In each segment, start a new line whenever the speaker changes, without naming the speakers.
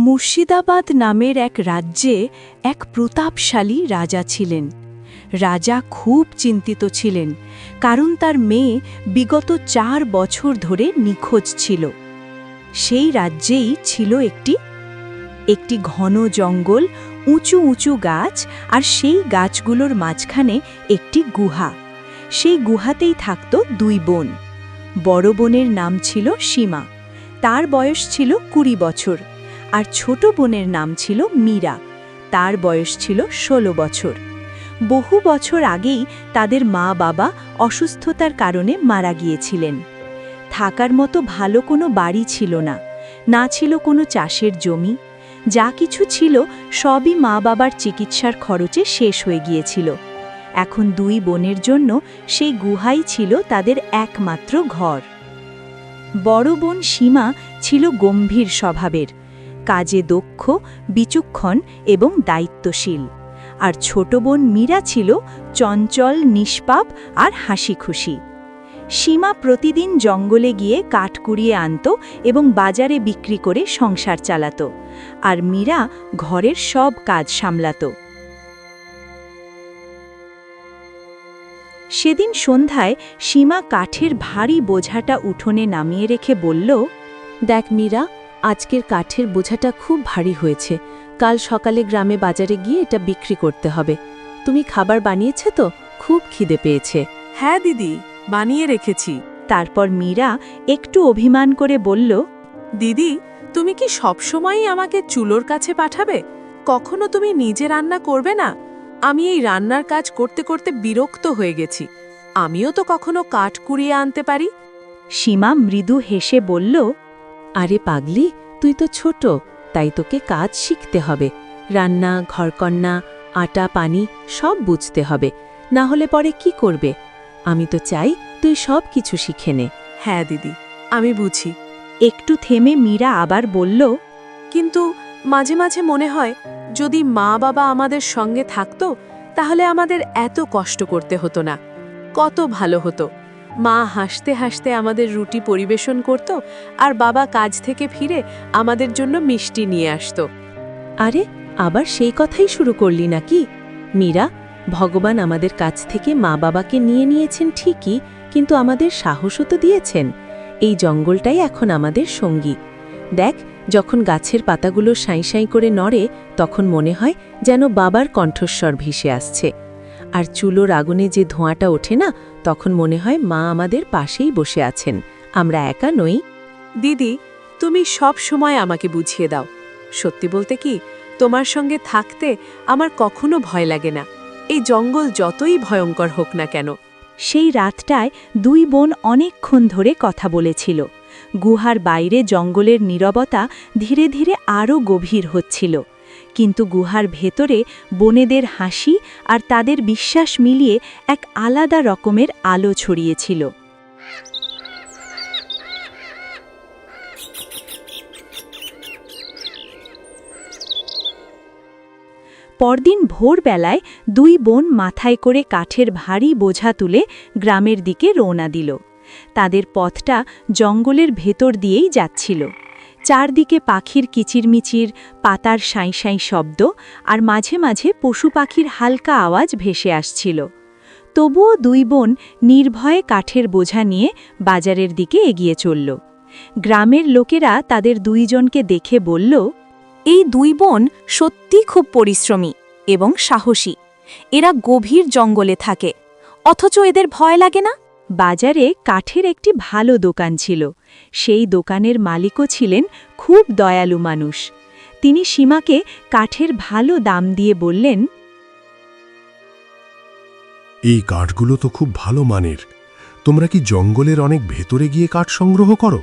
মুর্শিদাবাদ নামের এক রাজ্যে এক প্রতাপশালী রাজা ছিলেন। রাজা খুব চিন্তিত ছিলেন, কারণ তার মেয়ে বিগত চার বছর ধরে নিখোঁজ ছিল। সেই রাজ্যেই ছিল একটি একটি ঘন জঙ্গল, উঁচু উঁচু গাছ আর সেই গাছগুলোর মাঝখানে একটি গুহা। সেই গুহাতেই থাকত দুই বোন। বড় বোনের নাম ছিল সীমা। তার বয়স ছিল কুড়ি বছর। আর ছোট বোনের নাম ছিল মীরা। তার বয়স ছিল ১৬ বছর। বহু বছর আগেই তাদের মা বাবা অসুস্থতার কারণে মারা গিয়েছিলেন। থাকার মতো ভালো কোনো বাড়ি ছিল না না ছিল কোনো চাষের জমি। যা কিছু ছিল সবই মা বাবার চিকিৎসার খরচে শেষ হয়ে গিয়েছিল। এখন দুই বোনের জন্য সেই গুহাই ছিল তাদের একমাত্র ঘর। বড় বোন সীমা ছিল গম্ভীর স্বভাবের। কাজে দক্ষ, বিচক্ষণ এবং দায়িত্বশীল। আর ছোট বোন মীরা ছিল চঞ্চল, নিষ্পাপ আর হাসি খুশি সীমা প্রতিদিন জঙ্গলে গিয়ে কাঠ কুড়িয়ে আনত এবং বাজারে বিক্রি করে সংসার চালাত। আর মীরা ঘরের সব কাজ সামলাত। সেদিন সন্ধ্যায় সীমা কাঠের ভারী বোঝাটা উঠোনে নামিয়ে রেখে বলল,
দেখ মীরা আজকের কাঠের বোঝাটা খুব ভারী হয়েছে। কাল সকালে গ্রামে বাজারে গিয়ে এটা বিক্রি করতে হবে। তুমি খাবার বানিয়েছে তো? খুব খিদে পেয়েছে।
হ্যাঁ দিদি বানিয়ে রেখেছি।
তারপর মীরা একটু অভিমান করে বলল
দিদি তুমি কি সবসময়ই আমাকে চুলোর কাছে পাঠাবে? কখনো তুমি নিজে রান্না করবে না? আমি এই রান্নার কাজ করতে করতে বিরক্ত হয়ে গেছি। আমিও তো কখনো কাঠ কুড়িয়ে আনতে পারি।
সীমা মৃদু হেসে বলল
আরে পাগলি, তুই তো ছোট, তাই তোকে কাজ শিখতে হবে। রান্না, ঘরকন্না, আটা, পানি সব বুঝতে হবে। না হলে পরে কি করবে? আমি তো চাই তুই সব কিছু শিখে নে।
হ্যাঁ দিদি, আমি বুঝি।
একটু থেমে মীরা আবার বলল,
কিন্তু মাঝে মাঝে মনে হয়, যদি মা বাবা আমাদের সঙ্গে থাকতো, তাহলে আমাদের এত কষ্ট করতে হতো না। কত ভালো হতো। মা হাসতে হাসতে আমাদের রুটি পরিবেশন করত আর বাবা কাজ থেকে ফিরে আমাদের জন্য মিষ্টি নিয়ে আসত।
আরে, আবার সেই কথাই শুরু করলি নাকি? মীরা, ভগবান আমাদের কাছ থেকে মা বাবাকে নিয়ে নিয়েছেন ঠিকই, কিন্তু আমাদের সাহসও তো দিয়েছেন। এই জঙ্গলটাই এখন আমাদের সঙ্গী। দেখ, যখন গাছের পাতাগুলো সাঁই সাঁই করে নড়ে, তখন মনে হয় যেন বাবার কণ্ঠস্বর ভেসে আসছে। আর চুলোর আগুনে যে ধোঁয়াটা ওঠে না তখন মনে হয় মা আমাদের পাশেই বসে আছেন। আমরা একা নই।
দিদি তুমি সব সময় আমাকে বুঝিয়ে দাও। সত্যি বলতে কি তোমার সঙ্গে থাকতে আমার কখনো ভয় লাগে না। এই জঙ্গল যতই ভয়ঙ্কর হোক না কেন।
সেই রাতটায় দুই বোন অনেকক্ষণ ধরে কথা বলেছিল। গুহার বাইরে জঙ্গলের নীরবতা ধীরে ধীরে আরও গভীর হচ্ছিল। কিন্তু গুহার ভেতরে বনেদের হাসি আর তাদের বিশ্বাস মিলিয়ে এক আলাদা রকমের আলো ছড়িয়েছিল। পরদিন ভোরবেলায় দুই বোন মাথায় করে কাঠের ভারী বোঝা তুলে গ্রামের দিকে রওনা দিল। তাদের পথটা জঙ্গলের ভেতর দিয়েই যাচ্ছিল। চারদিকে পাখির কিচিরমিচির, পাতার সাঁই সাঁই শব্দ আর মাঝে মাঝে পশু পাখির হালকা আওয়াজ ভেসে আসছিল। তবুও দুই বোন নির্ভয়ে কাঠের বোঝা নিয়ে বাজারের দিকে এগিয়ে চলল। গ্রামের লোকেরা তাদের দুইজনকে দেখে বলল, এই দুই বোন সত্যি খুব পরিশ্রমী এবং সাহসী। এরা গভীর জঙ্গলে থাকে। অথচ এদের ভয় লাগে না? বাজারে কাঠের একটি ভালো দোকান ছিল। সেই দোকানের মালিকও ছিলেন খুব দয়ালু মানুষ। তিনি সীমাকে কাঠের ভালো দাম দিয়ে বললেন
এই কাঠগুলো তো খুব ভালো মানের। তোমরা কি জঙ্গলের অনেক ভেতরে গিয়ে কাঠ সংগ্রহ করো?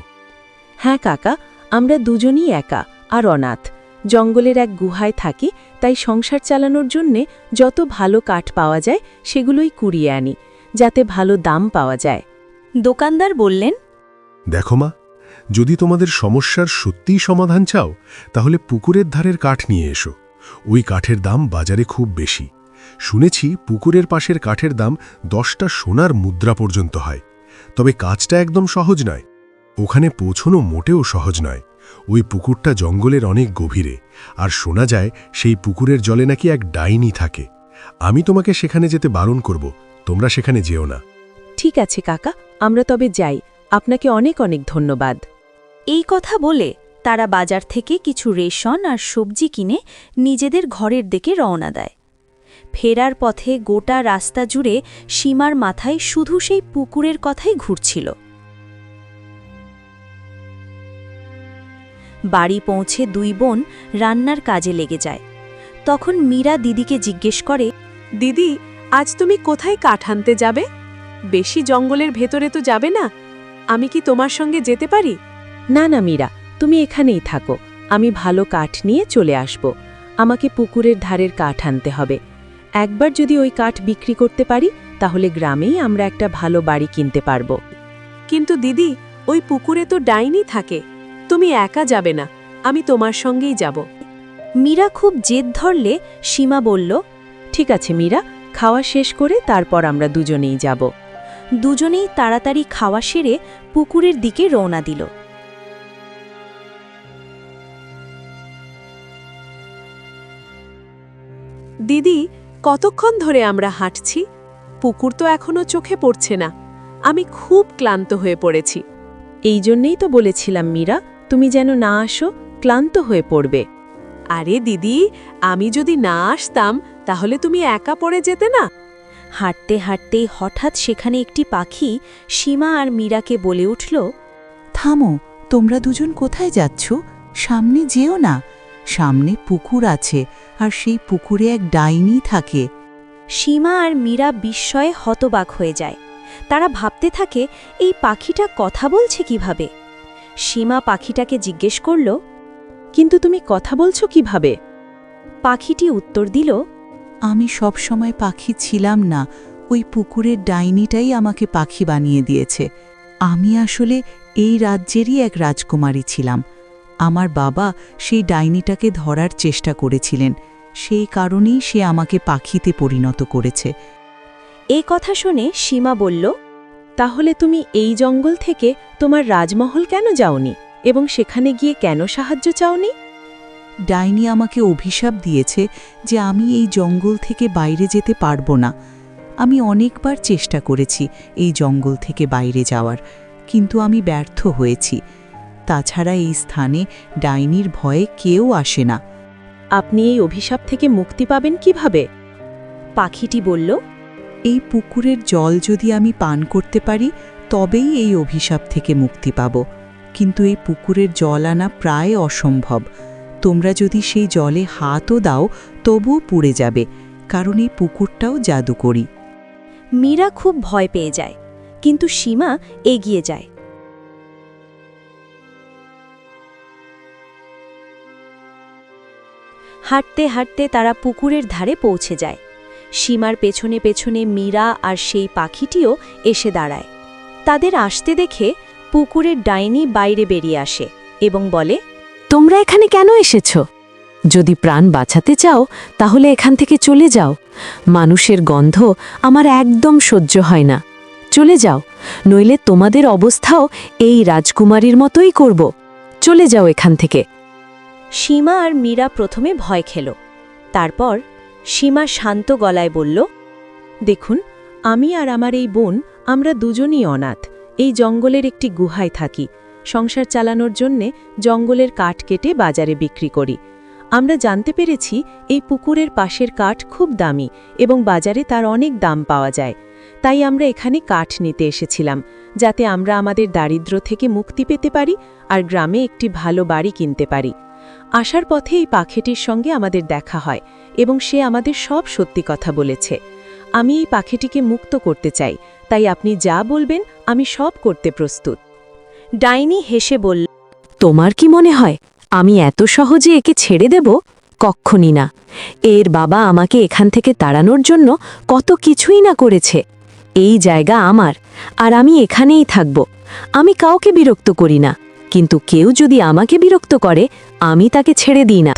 হ্যাঁ কাকা আমরা দুজনই একা আর অনাথ। জঙ্গলের এক গুহায় থাকি তাই সংসার চালানোর জন্যে যত ভালো কাঠ পাওয়া যায় সেগুলোই কুড়িয়ে আনি যাতে ভালো দাম পাওয়া যায়।
দোকানদার বললেন
দেখো মা, যদি তোমাদের সমস্যার সত্যিই সমাধান চাও, তাহলে পুকুরের ধারের কাঠ নিয়ে এসো। ওই কাঠের দাম বাজারে খুব বেশি। শুনেছি পুকুরের পাশের কাঠের দাম দশটা সোনার মুদ্রা পর্যন্ত হয়। তবে কাজটা একদম সহজ নয়। ওখানে পৌঁছনো মোটেও সহজ নয়। ওই পুকুরটা জঙ্গলের অনেক গভীরে। আর শোনা যায় সেই পুকুরের জলে নাকি এক ডাইনি থাকে। আমি তোমাকে সেখানে যেতে বারণ করব। তোমরা সেখানে যেও না।
ঠিক আছে কাকা, আমরা তবে যাই। আপনাকে অনেক অনেক ধন্যবাদ।
এই কথা বলে তারা বাজার থেকে কিছু রেশন আর সবজি কিনে নিজেদের ঘরের দিকে রওনা দেয়। ফেরার পথে গোটা রাস্তা জুড়ে সীমার মাথায় শুধু সেই পুকুরের কথাই ঘুরছিল। বাড়ি পৌঁছে দুই বোন রান্নার কাজে লেগে যায়। তখন মীরা দিদিকে জিজ্ঞেস করে,
দিদি, আজ তুমি কোথায় কাঠ আনতে যাবে? বেশি জঙ্গলের ভেতরে তো যাবে না। আমি কি তোমার সঙ্গে যেতে পারি?
না না মীরা তুমি এখানেই থাকো। আমি ভালো কাঠ নিয়ে চলে আসব। আমাকে পুকুরের ধারের কাঠ আনতে হবে। একবার যদি ওই কাঠ বিক্রি করতে পারি তাহলে গ্রামেই আমরা একটা ভালো বাড়ি কিনতে পারব।
কিন্তু দিদি ওই পুকুরে তো ডাইনি থাকে। তুমি একা যাবে না। আমি তোমার সঙ্গেই যাব।
মীরা খুব জেদ ধরলে সীমা বলল
ঠিক আছে মীরা খাওয়া শেষ করে তারপর আমরা দুজনেই যাব।
দুজনেই তাড়াতাড়ি খাওয়া সেরে পুকুরের দিকে রওনা দিল।
দিদি, কতক্ষণ ধরে আমরা হাঁটছি? পুকুর তো এখনও চোখে পড়ছে না। আমি খুব ক্লান্ত হয়ে পড়েছি।
এই জন্যেই তো বলেছিলাম, মীরা, তুমি যেন না আসো, ক্লান্ত হয়ে পড়বে।
আরে দিদি, আমি যদি না আসতাম, তাহলে তুমি একা পড়ে যেতে না?
হাঁটতে হাঁটতেই হঠাৎ সেখানে একটি পাখি সীমা আর মীরাকে বলে উঠল
থামো তোমরা দুজন কোথায় যাচ্ছ? সামনে যেও না। সামনে পুকুর আছে আর সেই পুকুরে এক ডাইনি থাকে।
সীমা আর মীরা বিস্ময়ে হতবাক হয়ে যায়। তারা ভাবতে থাকে এই পাখিটা কথা বলছে কীভাবে? সীমা পাখিটাকে জিজ্ঞেস করল
কিন্তু তুমি কথা বলছো কীভাবে?
পাখিটি উত্তর দিল
আমি সব সময় পাখি ছিলাম না, ওই পুকুরের ডাইনিটাই আমাকে পাখি বানিয়ে দিয়েছে। আমি আসলে এই রাজ্যেরই এক রাজকুমারী ছিলাম। আমার বাবা সেই ডাইনিটাকে ধরার চেষ্টা করেছিলেন, সেই কারণেই সে আমাকে পাখিতে পরিণত করেছে।
এ কথা শুনে সীমা বলল,
তাহলে তুমি এই জঙ্গল থেকে তোমার রাজমহল কেন যাওনি? এবং সেখানে গিয়ে কেন সাহায্য চাওনি?
ডাইনি আমাকে অভিশাপ দিয়েছে যে আমি এই জঙ্গল থেকে বাইরে যেতে পারব না। আমি অনেকবার চেষ্টা করেছি এই জঙ্গল থেকে বাইরে যাওয়ার কিন্তু আমি ব্যর্থ হয়েছি। তাছাড়া এই স্থানে ডাইনির ভয়ে কেউ আসে না।
আপনি এই অভিশাপ থেকে মুক্তি পাবেন কীভাবে?
পাখিটি বলল
এই পুকুরের জল যদি আমি পান করতে পারি তবেই এই অভিশাপ থেকে মুক্তি পাব। কিন্তু এই পুকুরের জল আনা প্রায় অসম্ভব। তোমরা যদি সেই জলে হাতও দাও, তবুও পুড়ে যাবে, কারণ এই পুকুরটাও জাদুকরি।
মীরা খুব ভয় পেয়ে যায়, কিন্তু সীমা এগিয়ে যায়। হাঁটতে হাঁটতে তারা পুকুরের ধারে পৌঁছে যায়। সীমার পেছনে পেছনে মীরা আর সেই পাখিটিও এসে দাঁড়ায়। তাদের আসতে দেখে পুকুরের ডাইনি বাইরে বেরিয়ে আসে এবং বলে
তোমরা এখানে কেন এসেছ? যদি প্রাণ বাঁচাতে চাও, তাহলে এখান থেকে চলে যাও। মানুষের গন্ধ আমার একদম সহ্য হয় না। চলে যাও, নইলে তোমাদের অবস্থাও এই রাজকুমারীর মতোই করব। চলে যাও এখান থেকে।
সীমা আর মীরা প্রথমে ভয় খেল। তারপর সীমা শান্ত গলায় বলল,
দেখুন, আমি আর আমার এই বোন, আমরা দুজনই অনাথ। এই জঙ্গলের একটি গুহায় থাকি। সংসার চালানোর জন্যে জঙ্গলের কাঠ কেটে বাজারে বিক্রি করি। আমরা জানতে পেরেছি এই পুকুরের পাশের কাঠ খুব দামি এবং বাজারে তার অনেক দাম পাওয়া যায়। তাই আমরা এখানে কাঠ নিতে এসেছিলাম, যাতে আমরা আমাদের দারিদ্র্য থেকে মুক্তি পেতে পারি আর গ্রামে একটি ভালো বাড়ি কিনতে পারি। আসার পথে এই পাখিটির সঙ্গে আমাদের দেখা হয় এবং সে আমাদের সব সত্যি কথা বলেছে। আমি এই পাখিটিকে মুক্ত করতে চাই, তাই আপনি যা বলবেন আমি সব করতে প্রস্তুত।
ডাইনি হেসে বলল,
তোমার কি মনে হয় আমি এত সহজে একে ছেড়ে দেব? কক্ষণই না। এর বাবা আমাকে এখান থেকে তাড়ানোর জন্য কত কিছুই না করেছে। এই জায়গা আমার, আর আমি এখানেই থাকব। আমি কাউকে বিরক্ত করি না, কিন্তু কেউ যদি আমাকে বিরক্ত করে, আমি তাকে ছেড়ে দিই না।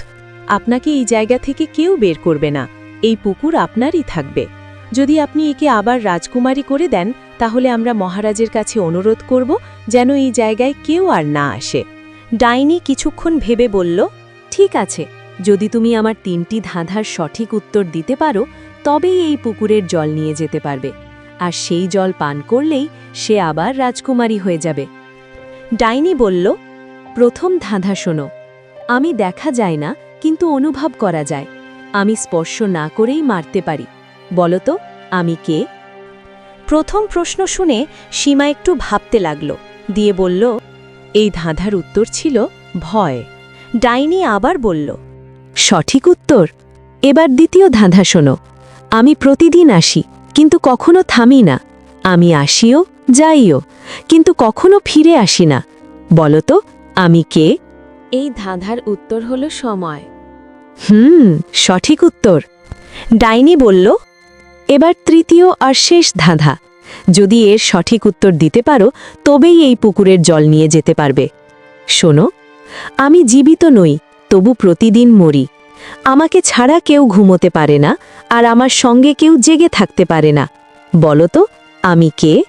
আপনাকে এই জায়গা থেকে কেউ বের করবে না। এই পুকুর আপনারই থাকবে। যদি আপনি একে আবার রাজকুমারী করে দেন, তাহলে আমরা মহারাজের কাছে অনুরোধ করব যেন এই জায়গায় কেউ আর না আসে।
ডাইনি কিছুক্ষণ ভেবে বলল, ঠিক আছে, যদি তুমি আমার তিনটি ধাঁধার সঠিক উত্তর দিতে পারো, তবেই এই পুকুরের জল নিয়ে যেতে পারবে। আর সেই জল পান করলেই সে আবার রাজকুমারী হয়ে যাবে। ডাইনি বলল, প্রথম ধাঁধা শোনো। আমি দেখা যায় না, কিন্তু অনুভব করা যায়। আমি স্পর্শ না করেই মারতে পারি। বলো তো আমি কে? প্রথম প্রশ্ন শুনে সীমা একটু ভাবতে লাগল দিয়ে বলল এই ধাঁধার উত্তর ছিল ভয়। ডাইনি আবার বলল সঠিক উত্তর। এবার দ্বিতীয় ধাঁধা শোনো। আমি প্রতিদিন আসি কিন্তু কখনো থামি না। আমি আসিও যাইও কিন্তু কখনো ফিরে আসি না। বলতো আমি কে?
এই ধাঁধার উত্তর হলো সময়।
হুম সঠিক উত্তর। ডাইনি বলল এবার তৃতীয় আর শেষ ধাঁধা। যদি এর সঠিক উত্তর দিতে পারো, তবেই এই পুকুরের জল নিয়ে যেতে পারবে। শোনো, আমি জীবিত নই, তবু প্রতিদিন মরি। আমাকে ছাড়া কেউ ঘুমোতে পারে না, আর আমার সঙ্গে কেউ জেগে থাকতে পারে না। বলো তো, আমি কে?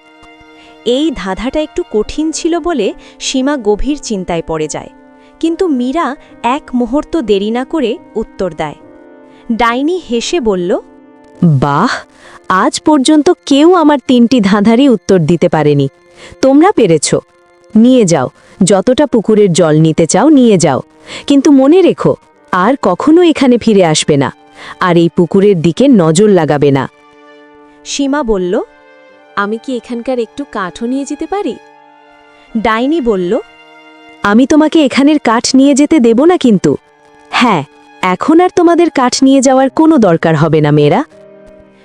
এই ধাঁধাটা একটু কঠিন ছিল বলে সীমা গভীর চিন্তায় পড়ে যায়। কিন্তু মীরা এক মুহূর্ত দেরি না করে উত্তর দেয়। ডাইনি হেসে বলল বাহ, আজ পর্যন্ত কেউ আমার তিনটি ধাঁধারই উত্তর দিতে পারেনি। তোমরা পেরেছ। নিয়ে যাও, যতটা পুকুরের জল নিতে চাও নিয়ে যাও। কিন্তু মনে রেখো, আর কখনো এখানে ফিরে আসবে না, আর এই পুকুরের দিকে নজর লাগাবে না। সীমা বলল,
আমি কি এখানকার একটু কাঠও নিয়ে যেতে পারি?
ডাইনি বলল, আমি তোমাকে এখানের কাঠ নিয়ে যেতে দেব না কিন্তু। হ্যাঁ এখন আর তোমাদের কাঠ নিয়ে যাওয়ার কোনো দরকার হবে না মেয়েরা।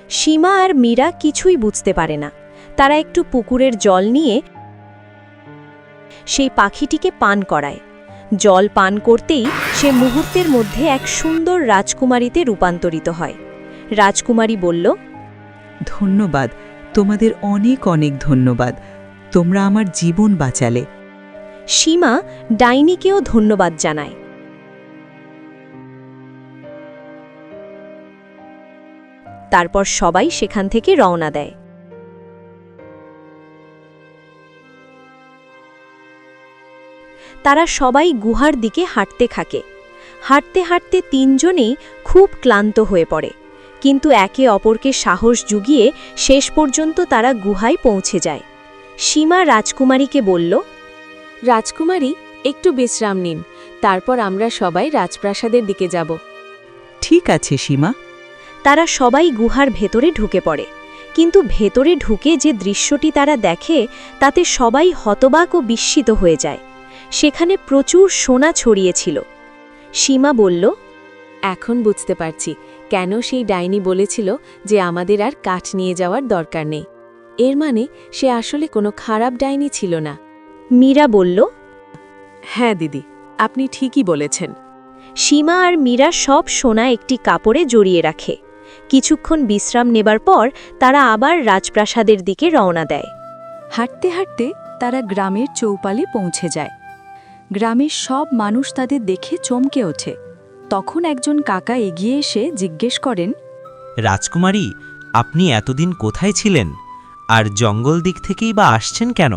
সীমা আর মীরা কিছুই বুঝতে পারে না। তারা একটু পুকুরের জল নিয়ে সেই পাখিটিকে পান করায়। জল পান করতেই সে মুহূর্তের মধ্যে এক সুন্দর রাজকুমারীতে রূপান্তরিত হয়। রাজকুমারী বলল
ধন্যবাদ তোমাদের অনেক অনেক ধন্যবাদ। তোমরা আমার জীবন বাঁচালে।
সীমা ডাইনিকেও ধন্যবাদ জানায়। তারপর সবাই সেখান থেকে রওনা দেয়। তারা সবাই গুহার দিকে হাঁটতে থাকে। হাঁটতে হাঁটতে তিনজনেই খুব ক্লান্ত হয়ে পড়ে কিন্তু একে অপরকে সাহস জুগিয়ে শেষ পর্যন্ত তারা গুহায় পৌঁছে যায়। সীমা রাজকুমারীকে বলল
রাজকুমারী একটু বিশ্রাম নিন তারপর আমরা সবাই রাজপ্রাসাদের দিকে যাব।
ঠিক আছে সীমা।
তারা সবাই গুহার ভেতরে ঢুকে পড়ে। কিন্তু ভেতরে ঢুকে যে দৃশ্যটি তারা দেখে, তাতে সবাই হতবাক ও বিস্মিত হয়ে যায়। সেখানে প্রচুর সোনা ছড়িয়েছিল সীমা বলল,
এখন বুঝতে পারছি কেন সেই ডাইনি বলেছিল যে আমাদের আর কাঠ নিয়ে যাওয়ার দরকার নেই। এর মানে সে আসলে কোনো খারাপ ডাইনি ছিল না।
মীরা বলল
হ্যাঁ দিদি, আপনি ঠিকই বলেছেন।
সীমা আর মীরা সব সোনা একটি কাপড়ে জড়িয়ে রাখে। কিছুক্ষণ বিশ্রাম নেবার পর তারা আবার রাজপ্রাসাদের দিকে রওনা দেয়। হাঁটতে হাঁটতে তারা গ্রামের চৌপালে পৌঁছে যায়। গ্রামের সব মানুষ তাদের দেখে চমকে ওঠে। তখন একজন কাকা এগিয়ে এসে জিজ্ঞেস করেন
রাজকুমারী আপনি এতদিন কোথায় ছিলেন? আর জঙ্গল দিক থেকেই বা আসছেন কেন?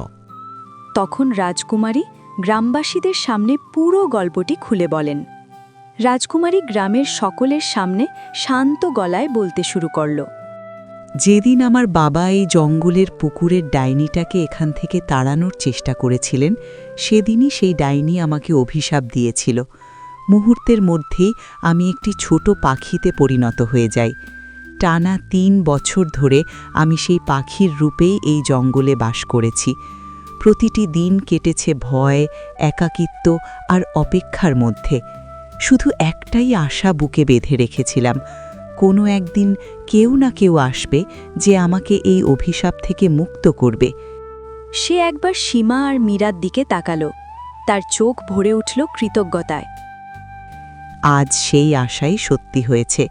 তখন রাজকুমারী গ্রামবাসীদের সামনে পুরো গল্পটি খুলে বলেন। রাজকুমারী গ্রামের সকলের সামনে শান্ত গলায় বলতে শুরু করল,
যেদিন আমার বাবা এই জঙ্গলের পুকুরের ডাইনিটাকে এখান থেকে তাড়ানোর চেষ্টা করেছিলেন, সেদিনই সেই ডাইনি আমাকে অভিশাপ দিয়েছিল। মুহূর্তের মধ্যেই আমি একটি ছোট পাখিতে পরিণত হয়ে যাই। টানা তিন বছর ধরে আমি সেই পাখির রূপেই এই জঙ্গলে বাস করেছি। প্রতিটি দিন কেটেছে ভয়, একাকিত্ব আর অপেক্ষার মধ্যে। শুধু একটাই আশা বুকে বেঁধে রেখেছিলাম কোনো একদিন কেউ না কেউ আসবে যে আমাকে এই অভিশাপ থেকে মুক্ত করবে।
সে একবার সীমা আর মীরার দিকে তাকালো তার চোখ ভরে উঠল কৃতজ্ঞতায়।
আজ সেই আশাই সত্যি হয়েছে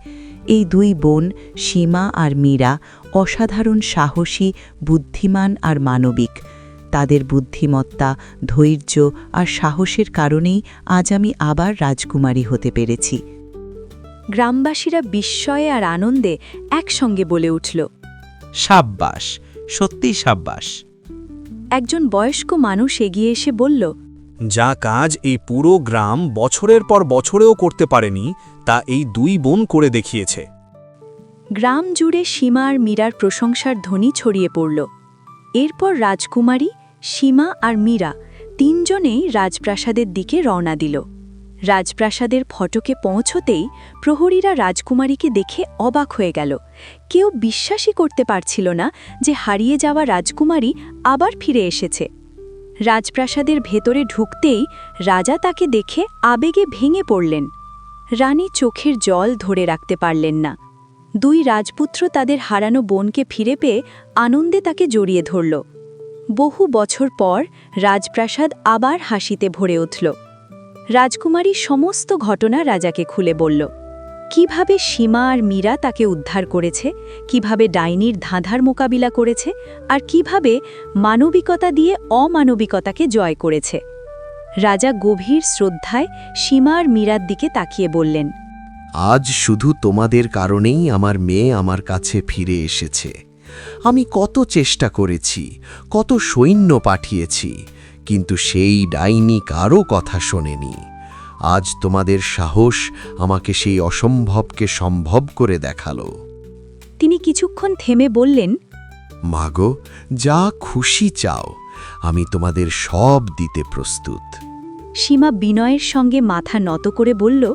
এই দুই বোন সীমা আর মীরা অসাধারণ সাহসী বুদ্ধিমান আর মানবিক। তাদের বুদ্ধিমত্তা ধৈর্য আর সাহসের কারণেই আজ আমি আবার রাজকুমারী হতে পেরেছি।
গ্রামবাসীরা বিস্ময়ে আর আনন্দে একসঙ্গে বলে উঠল
সাব্বাস সত্যিই সাব্বাস।
একজন বয়স্ক মানুষ এগিয়ে এসে বলল
যা কাজ এই পুরো গ্রাম বছরের পর বছরেও করতে পারেনি তা এই দুই বোন করে দেখিয়েছে।
গ্রাম জুড়ে সীমা আর মীরার প্রশংসার ধ্বনি ছড়িয়ে পড়ল। এরপর রাজকুমারী সীমা আর মীরা তিনজনেই রাজপ্রাসাদের দিকে রওনা দিল। রাজপ্রাসাদের ফটকে পৌঁছতেই প্রহরীরা রাজকুমারীকে দেখে অবাক হয়ে গেল। কেউ বিশ্বাসই করতে পারছিল না যে হারিয়ে যাওয়া রাজকুমারী আবার ফিরে এসেছে। রাজপ্রাসাদের ভেতরে ঢুকতেই রাজা তাকে দেখে আবেগে ভেঙে পড়লেন। রানী চোখের জল ধরে রাখতে পারলেন না। দুই রাজপুত্র তাদের হারানো বোনকে ফিরে পেয়ে আনন্দে তাকে জড়িয়ে ধরল। বহু বছর পর রাজপ্রাসাদ আবার হাসিতে ভরে উঠল। রাজকুমারী সমস্ত ঘটনা রাজাকে খুলে বলল, কীভাবে সীমা আর মীরা তাকে উদ্ধার করেছে, কীভাবে ডাইনির ধাঁধার মোকাবিলা করেছে, আর কীভাবে মানবিকতা দিয়ে অমানবিকতাকে জয় করেছে? রাজা গভীর শ্রদ্ধায় সীমা আর মীরার দিকে তাকিয়ে বললেন,
আজ শুধু তোমাদের কারণেই আমার মেয়ে আমার কাছে ফিরে এসেছে। আমি কত চেষ্টা করেছি কত সৈন্য পাঠিয়েছি কিন্তু সেই ডাইনি কারও কথা শোনেনি। আজ তোমাদের সাহস আমাকে সেই অসম্ভবকে সম্ভব করে দেখাল।
তিনি কিছুক্ষণ থেমে বললেন
মাগো যা খুশি চাও আমি তোমাদের সব দিতে প্রস্তুত।
সীমা বিনয়ের সঙ্গে মাথা নত করে বলল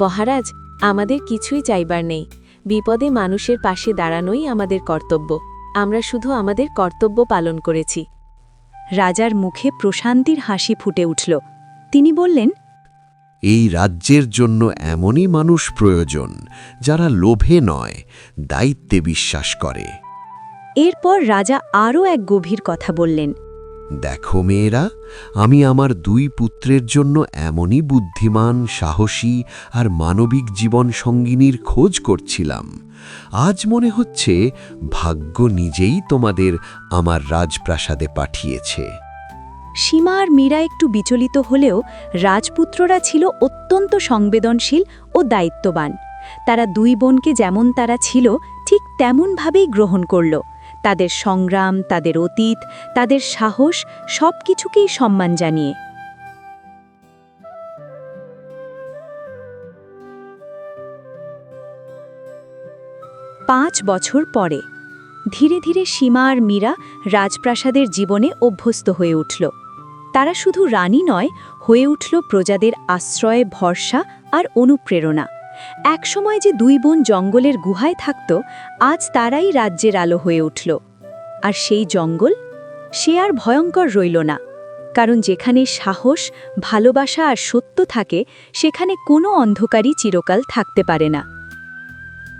মহারাজ আমাদের কিছুই চাইবার নেই। বিপদে মানুষের পাশে দাঁড়ানোই আমাদের কর্তব্য। আমরা শুধু আমাদের কর্তব্য পালন করেছি।
রাজার মুখে প্রশান্তির হাসি ফুটে উঠল। তিনি বললেন
এই রাজ্যের জন্য এমনই মানুষ প্রয়োজন যারা লোভে নয় দায়িত্বে বিশ্বাস করে।
এরপর রাজা আরও এক গভীর কথা বললেন।
দেখো মেয়েরা, আমি আমার দুই পুত্রের জন্য এমনই বুদ্ধিমান, সাহসী আর মানবিক জীবন সঙ্গিনীর খোঁজ করছিলাম। আজ মনে হচ্ছে ভাগ্য নিজেই তোমাদের আমার রাজপ্রাসাদে পাঠিয়েছে।
সীমা আর মীরা একটু বিচলিত হলেও রাজপুত্ররা ছিল অত্যন্ত সংবেদনশীল ও দায়িত্ববান। তারা দুই বোনকে যেমন তারা ছিল, ঠিক তেমনভাবেই গ্রহণ করল। তাদের সংগ্রাম, তাদের অতীত, তাদের সাহস সব কিছুকেই সম্মান জানিয়ে। পাঁচ বছর পরে, ধীরে ধীরে সীমা আর মীরা রাজপ্রাসাদের জীবনে অভ্যস্ত হয়ে উঠল। তারা শুধু রানী নয়, হয়ে উঠল প্রজাদের আশ্রয়, ভরসা আর অনুপ্রেরণা। একসময় যে দুই বোন জঙ্গলের গুহায় থাকত, আজ তারাই রাজ্যের আলো হয়ে উঠল। আর সেই জঙ্গল, সে আর ভয়ঙ্কর রইল না। কারণ যেখানে সাহস, ভালোবাসা আর সত্য থাকে, সেখানে কোনো অন্ধকারই চিরকাল থাকতে পারে না।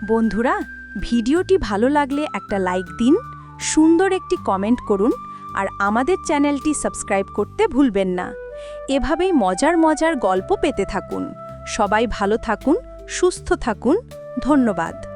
বন্ধুরা, ভিডিওটি ভালো লাগলে একটা লাইক দিন, সুন্দর একটি কমেন্ট করুন, আর আমাদের চ্যানেলটি সাবস্ক্রাইব করতে ভুলবেন না। এভাবেই মজার মজার গল্প পেতে থাকুন। সবাই ভালো থাকুন সুস্থ থাকুন ধন্যবাদ।